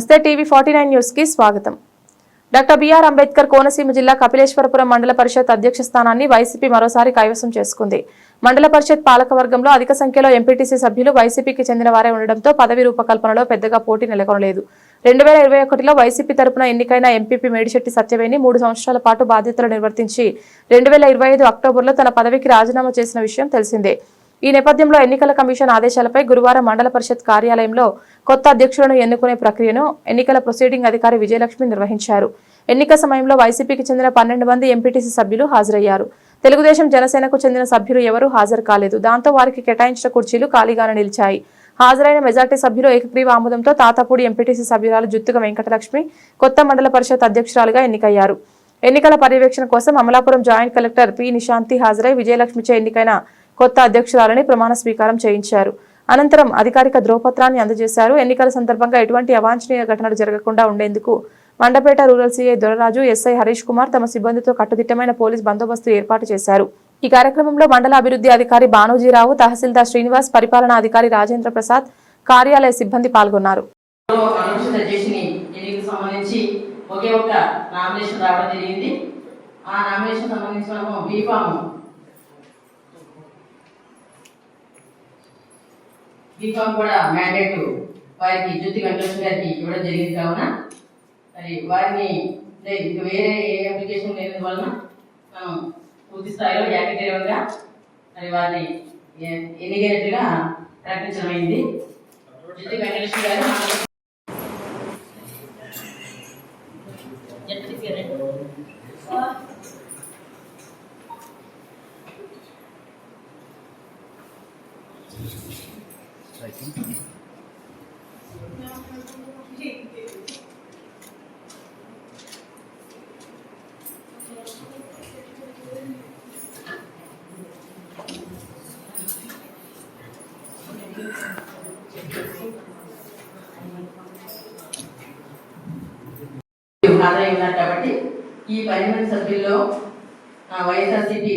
నమస్తే TV forty nine న్యూస్కి స్వాగతం. డాక్టర్ బిఆర్ అంబేద్కర్ కోనసీమ జిల్లా కపిలేశ్వరపురం మండల పరిషత్ అధ్యక్ష స్థానాన్ని వైసీపీ మరోసారి కైవసం చేసుకుంది. మండల పరిషత్ పాలకవర్గంలో అధిక సంఖ్యలో ఎంపీటీసీ సభ్యులు వైసీపీకి చెందిన వారే ఉండడంతో పదవి రూపకల్పనలో పెద్దగా పోటీ నెలకొనలేదు. రెండు వేల ఇరవై ఒకటిలో వైసీపీ తరపున ఎన్నికైన ఎంపీపీ మేడిశెట్టి సత్యవేణి మూడు సంవత్సరాల పాటు బాధ్యతలు నిర్వర్తించి రెండు వేల ఇరవై ఐదు అక్టోబర్లో తన పదవికి రాజీనామా చేసిన విషయం తెలిసిందే. ఈ నేపథ్యంలో ఎన్నికల కమిషన్ ఆదేశాలపై గురువారం మండల పరిషత్ కార్యాలయంలో కొత్త అధ్యక్షులను ఎన్నుకునే ప్రక్రియను ఎన్నికల ప్రొసీడింగ్ అధికారి విజయలక్ష్మి నిర్వహించారు. ఎన్నిక సమయంలో వైసీపీకి చెందిన పన్నెండు మంది ఎంపీటీసీ సభ్యులు హాజరయ్యారు. తెలుగుదేశం జనసేనకు చెందిన సభ్యులు ఎవరూ హాజరు కాలేదు. దాంతో వారికి కేటాయించిన కుర్చీలు ఖాళీగానే నిలిచాయి. హాజరైన మెజార్టీ సభ్యులు ఏకగ్రీవ ఆమోదంతో తాతాపూడి ఎంపీటీసీ సభ్యురాలు జుత్తుక వెంకటలక్ష్మి కొత్త మండల పరిషత్ అధ్యక్షురాలుగా ఎన్నికయ్యారు. ఎన్నికల పర్యవేక్షణ కోసం Amalapuram joint collector P Nishanthi హాజరై విజయలక్ష్మిచే ఎన్నికైన కొత్త అధ్యక్షురాలని ప్రమాణ స్వీకారం చేయించారు. అనంతరం అధికారిక ధ్రువపత్రాన్ని అందజేశారు. ఎన్నికల సందర్భంగా ఎటువంటి అవాంఛనీయ ఘటనలు జరగకుండా ఉండేందుకు Mandapeta rural CI Doraraju SI Harish Kumar తమ సిబ్బందితో కట్టుదిట్టమైన పోలీస్ బందోబస్తు ఏర్పాటు చేశారు. ఈ కార్యక్రమంలో మండల అభివృద్ధి అధికారి బానోజీరావు తహసీల్దార్ శ్రీనివాస్ పరిపాలనా అధికారి రాజేంద్ర ప్రసాద్ కార్యాలయ సిబ్బంది పాల్గొన్నారు. ఒకే ఒక నామినేషన్ రావడం జరిగింది. ఆ నామినేషన్ సంబంధించి మనము బీఫామ్ బీఫామ్ కూడా మ్యాండేట్ వారికి జ్యోతి వెంకటేశ్వర గారికి ఇవ్వడం జరిగింది కావున మరి వారిని అంటే వేరే ఏ అప్లికేషన్ లేని వలన మనం పూర్తి స్థాయిలో ఏకగ్రీవంగా మరి వారిని ఎ- ఎన్నికైనట్టుగా ప్రకటించడమైంది. జ్యోతి వెంకటేశ్వర గారు హాజరై ఉన్నారు కాబట్టి ఈ పది మంది సభ్యుల్లో ఆ, వైఎస్ఆర్సీపీ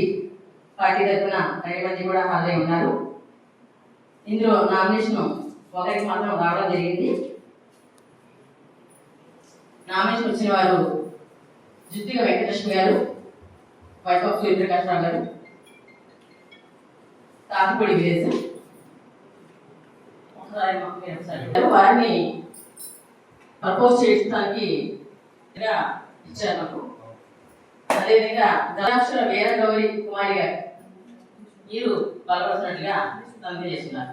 పార్టీ తరఫున పది మంది కూడా హాజరై ఉన్నారు. ఇందులో నామినేషన్ ఒకరికి మాత్రం రావడం జరిగింది. నామినేషన్ వచ్చిన వారు జుత్తిగా వెంకటలక్ష్మి గారు వైఫ్ ఆఫ్ సూర్యప్రకాశ్రావు గారు తాతిపూడి విలేజ్ ఒకసారి మాకు మీరు ఒకసారి వారిని ప్రపోజ్ చేయడానికి ఇచ్చారు నాకు. అదేవిధంగా ధనాక్షర వీర గౌరి కుమారి గారు మీరు బలపడుతున్నట్టుగా తనకు చేస్తున్నారు.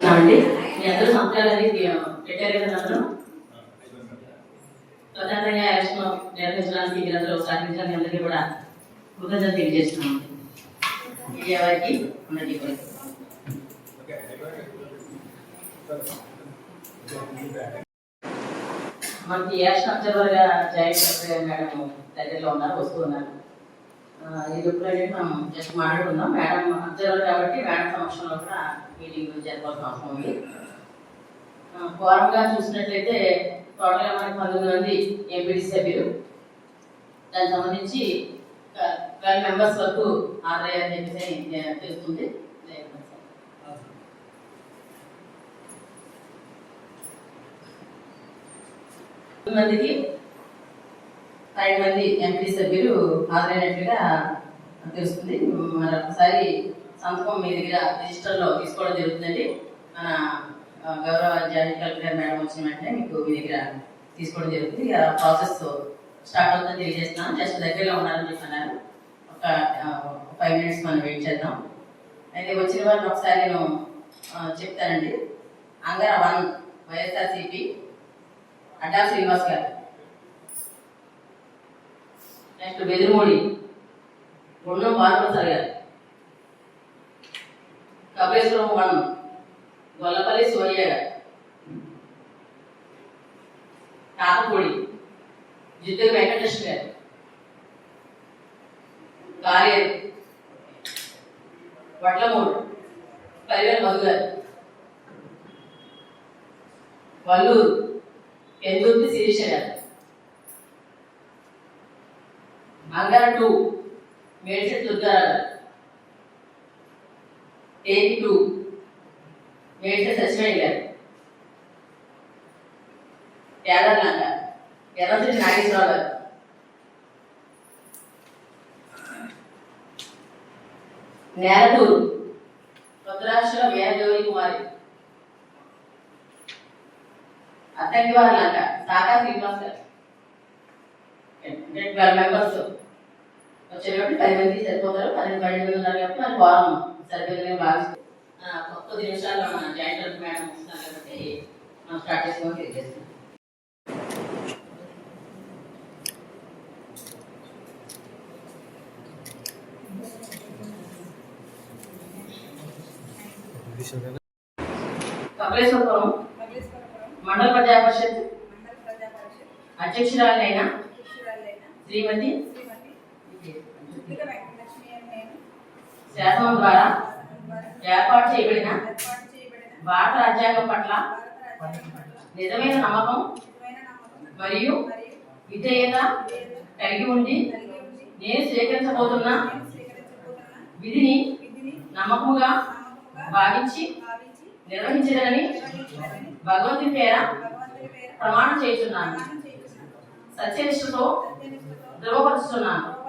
అండి మీ అందరూ సంతకాలని పెట్టారు కదా అందరూ? స్వతంత్రంగా ఎలక్షన్ నిర్వహించడానికి మీరందరూ సహకరించడానికి అందరికీ కూడా కృతజ్ఞత తెలియజేస్తున్నాం మీడియా ఉన్నది మనకి యాక్షన్ అబ్జర్వర్గా జాయిన్ మేడం దగ్గరలో ఉన్నారు వస్తున్నారు ఇది ఎప్పుడైతే మనం జస్ట్ మాట్లాడుకుందాం. మేడం అబ్జర్వర్ కాబట్టి మేడం సమక్షంలో కూడా మీటింగ్ జరపాల్సిన అవసరం ఉంది. ఫోరంగా చూసినట్లయితే టోటల్గా మనకి పంతొమ్మిది మంది ఎంపీడీ సభ్యులు. దానికి సంబంధించి ట్వెల్వ్ మెంబర్స్ వరకు హాజరయ్యారని చెప్పేసి ఆ, మందికి ఐదు మంది ఎంపీ సభ్యులు హాజరైనట్లుగా తెలుస్తుంది. మరి ఒకసారి సంతకం మీ దగ్గర రిజిస్టర్లో తీసుకోవడం జరుగుతుందండి. మన గౌరవ జాయింట్ కలెక్టర్ మేడం వచ్చిన వెంటనే మీకు మీ దగ్గర తీసుకోవడం జరుగుతుంది. ఇక ప్రాసెస్ స్టార్ట్ అవుతుందని తెలియజేస్తున్నాను. జస్ట్ దగ్గరలో ఉండాలని చెప్తున్నారు ఒక ఫైవ్ మినిట్స్ మనం వెయిట్ చేద్దాం. అయితే వచ్చిన వాళ్ళని ఒకసారి నేను చెప్తానండి. అంగర వన్ వైఎస్ఆర్సీపీ అడ్డా శ్రీనివాస్ గారు. నెక్స్ట్ బెదిరిమూడి గుండం పార్వసారి గారు. కపిలేశ్వరం వన్ గొల్లపల్లి సోనియా గారు. కాకపూడి జిద్దు వెంకటేష్ గారు గాలేరు వడ్లమూడు పరివేల మధు గారు వల్లూరు ఎందుకు శిరీష గారు అంగార టూ మేడ్చెట్ దుర్గారావు గారు టేక్ టూ మేడితే సచివేణి గారు కేదార్లంక ఎర్రతిరి నాగేశ్వరరావు గారు నేలటూరు రుద్రాక్షల వీరగౌరి కుమారి. అద్దెకి వారి లంక సాకా శ్రీనివాస్ గారు ట్వెల్వ్ మెంబర్స్ వచ్చేటప్పుడు పది మంది సరిపోతారు. పన్నెండు పన్నెండు మంది ఉన్నారు కాబట్టి మన ఫారం సరిపోయిందని భావిస్తాం. కొద్ది నిమిషాల్లో మన జాయింట్ మేడం వస్తున్నారు కాబట్టి మనం స్టార్ట్ చేసుకోవాలి తెలియజేస్తున్నాం కపిలేశ్వరపురం మండల ప్రజా పరిషత్ అధ్యక్షురాలైన శ్రీమతి శాసనం ద్వారా ఏర్పాటు చేయబడిన భారత రాజ్యాంగం పట్ల నిజమైన నమ్మకం మరియు విధేయత కలిగి ఉండి నేను స్వీకరించబోతున్న విధిని నమ్మకంగా నమ్మకముగా భావించి నిర్వహించదని భగవంతుని పేర ప్రమాణం చేస్తున్నాను సత్యనిష్టతో ధృవపరుస్తున్నాను